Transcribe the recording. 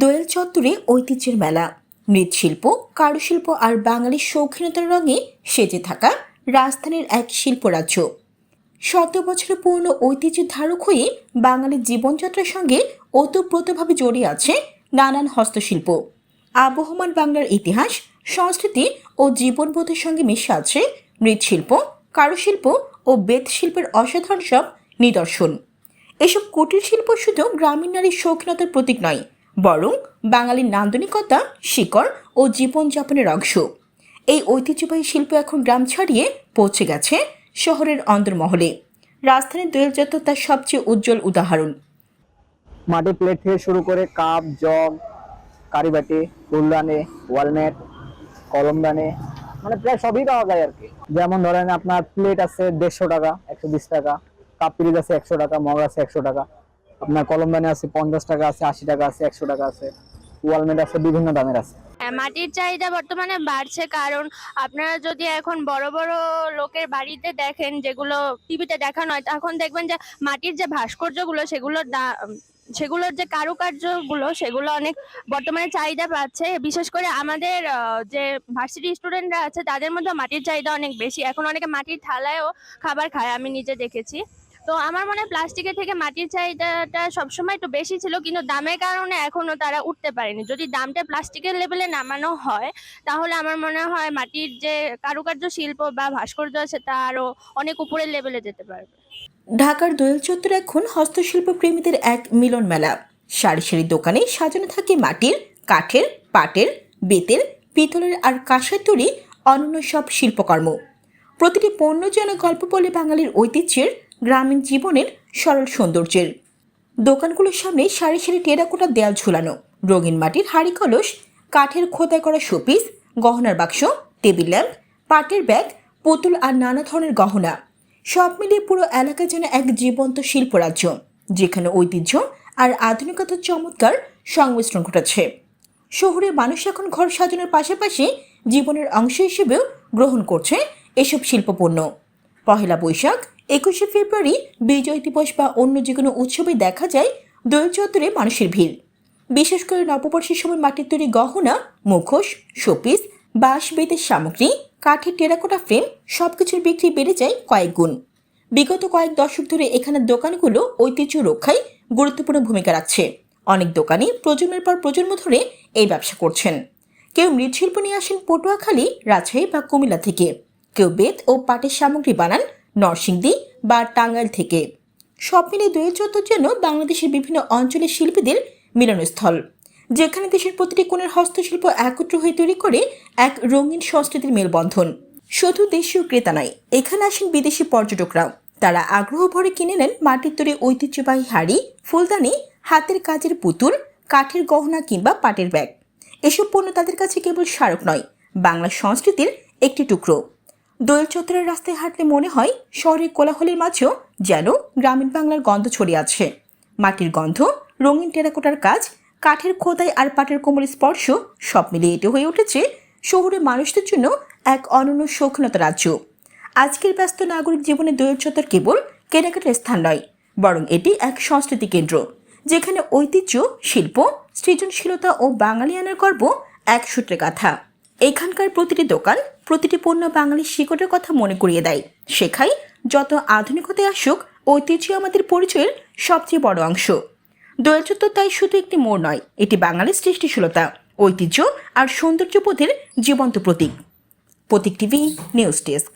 দোয়েল চত্বরে ঐতিহ্যের মেলা। মৃৎশিল্প, কারুশিল্প আর বাঙালির শৌখিনতার রঙে সেজে থাকা রাজধানীর এক শিল্পরাজ্য। শত বছরের পুরনো ঐতিহ্যের ধারক হয়ে বাঙালির জীবনযাত্রার সঙ্গে ওতপ্রোতভাবে জড়িয়ে আছে নানান হস্তশিল্প। আবহমান বাংলার ইতিহাস, সংস্কৃতি ও জীবনবোধের সঙ্গে মিশে আছে মৃৎশিল্প, কারুশিল্প ও বেত শিল্পের অসাধারণ সব নিদর্শন। এসব কুটির শিল্প শুধু গ্রামীণ নারীর শৌখিনতার প্রতীক নয় বরং বাঙালির নান্দনিকতা, শিকড় ও জীবনযাপনের অংশ। এই ঐতিহ্যবাহী শিল্প এখন গ্রাম ছাড়িয়ে পৌঁছে গেছে শহরের অন্দরমহলে। রাজধানীর দোয়েল চত্বর তার সবচেয়ে উজ্জ্বল উদাহরণ। মাটি প্লেট থেকে শুরু করে কাপ, জগ, কারিবাটি, ফুলদানি, ওয়ালমেট, কলমদানি মানে প্রায় সবই পাওয়া যায় আর কি। যেমন ধরেন আপনার প্লেট আছে দেড়শো টাকা, একশো বিশ টাকা, কাপ পিরিজ আছে একশো টাকা মগ আছে একশো টাকা। আপনার কলমদানি আছে, পঞ্চাশ টাকা আছে, আশি টাকা আছে, একশো টাকা আছে। ওয়ালমেট আছে, বিভিন্ন দামের আছে। মাটির চাহিদা বর্তমানে বাড়ছে কারণ আপনারা যদি এখন বড় বড় লোকের বাড়িতে দেখেন, যেগুলো টিভিতে দেখানো হয় তখন দেখবেন যে মাটির যে ভাস্কর্যগুলো, সেগুলোর সেগুলোর যে কারুকার্যগুলো, সেগুলো অনেক বর্তমানে চাহিদা পাচ্ছে। বিশেষ করে আমাদের যে ভার্সিটি স্টুডেন্টরা আছে, তাদের মধ্যে মাটির চাহিদা অনেক বেশি। এখন অনেকে মাটির থালায়ও খাবার খায়, আমি নিজে দেখেছি। তো আমার মনে হয় প্লাস্টিকের থেকে মাটির চাহিদাটা সবসময় একটু বেশি ছিল, কিন্তু দামের কারণে এখনও তারা উঠতে পারেনি। যদি দামটা প্লাস্টিকের লেভেলে নামানো হয়, তাহলে আমার মনে হয় মাটির যে কারুকার্য শিল্প বা ভাস্কর্য আছে, তা আরও অনেক উপরের লেভেলে যেতে পারবে। ঢাকার দোয়েল চত্বর এখন হস্তশিল্প প্রেমীদের এক মিলন মেলা। সারি সারি দোকানে সাজানো থাকে মাটির, কাঠের, পাটের, বেতের, পিতলের আর কাঁসার তৈরি অনন্য সব শিল্পকর্ম। প্রতিটি পণ্য যেন গল্প বলে বাঙালির ঐতিহ্যের গ্রামীণ জীবনের সরল সৌন্দর্যের। দোকানগুলোর সামনে সারি সারি টেরাকোটা দেয়াল ঝুলানো, রঙিন মাটির হাড়ি কলস, কাঠের খোদাই করা শোপিস, গহনার বাক্স, টেবিল ল্যাম্প, পাটের ব্যাগ, পুতুল আর নানা ধরনের গহনা। সব মিলিয়ে পুরো এলাকা যেন এক জীবন্ত শিল্পরাজ্য, যেখানে ঐতিহ্য আর আধুনিকতার চমৎকার সংমিশ্রণ ঘটেছে। শহরের মানুষ এখন ঘর সাজানোর পাশাপাশি জীবনের অংশ হিসেবেও গ্রহণ করছে এসব শিল্পপণ্য। পহেলা বৈশাখ একুশে ফেব্রুয়ারি বিজয় দিবস বা অন্য যে কোনো উৎসবে দেখা যায় দোল চত্বরে মানুষের ভিড়। বিশেষ করে নববর্ষের সময় মাটির তৈরি গহনা, মুখোশ, শোপিস, বাঁশ, বেতের সামগ্রী, কাঠের টেরাকোটা ফ্রেম সবকিছুর বিক্রি বেড়ে যায় কয়েক গুণ। বিগত কয়েক দশক ধরে এখানের দোকানগুলো ঐতিহ্য রক্ষায় গুরুত্বপূর্ণ ভূমিকা রাখছে। অনেক দোকানি প্রজন্মের পর প্রজন্ম ধরে এই ব্যবসা করছেন। কেউ মৃৎশিল্প নিয়ে আসেন পটুয়াখালী, রাজশাহী বা কুমিল্লা থেকে। কেউ বেত ও পাটের সামগ্রী বানান নরসিংদী বা টাঙ্গাইল থেকে। সব মিলে দুই চত্বর জন্য বাংলাদেশের বিভিন্ন অঞ্চলের শিল্পীদের মিলনস্থল, যেখানে দেশের প্রতিটি কোণের হস্তশিল্প একত্র হয়ে তৈরি করে এক রঙিন সংস্কৃতির মেলবন্ধন। শুধু দেশীয় ক্রেতা নয়, এখানে আসেন বিদেশি পর্যটকরাও। তারা আগ্রহ ভরে কিনে নেন মাটির তৈরি ঐতিহ্যবাহী হাড়ি, ফুলদানি, হাতের কাজের পুতুল, কাঠের গহনা কিংবা পাটের ব্যাগ। এসব পণ্য তাদের কাছে কেবল স্মারক নয়, বাংলা সংস্কৃতির একটি টুকরো। দোয়েল চত্বরের রাস্তায় হাঁটলে মনে হয় শহরের কোলাহলের মাঝেও যেন গ্রামীণ বাংলার গন্ধ ছড়িয়ে আছে। মাটির গন্ধ, রঙিন টেরাকোটার কাজ, কাঠের খোদাই আর পাটের কোমল স্পর্শ সব মিলিয়ে এটি হয়ে উঠেছে শহুরে মানুষদের জন্য এক অনন্য শৌখিনতা রাজ্য। আজকের ব্যস্ত নাগরিক জীবনে দোয়েল চত্বর কেবল কেনাকাটার স্থান নয়, বরং এটি এক সংস্কৃতি কেন্দ্র, যেখানে ঐতিহ্য, শিল্প, সৃজনশীলতা ও বাঙালিয়ানার গর্ব এক সূত্রে গাথা। এখানকার প্রতিটি দোকান প্রতিটি পণ্য বাঙালির শিকড়ের কথা মনে করিয়ে দেয়। শেখাই যত আধুনিকতায় আসুক, ঐতিহ্য আমাদের পরিচয়ের সবচেয়ে বড় অংশ। দোয়েল চত্বর তাই শুধু একটি মোড় নয়, এটি বাঙালির সৃষ্টিশীলতা, ঐতিহ্য আর সৌন্দর্যবোধের জীবন্ত প্রতীক। Protik TV, news desk.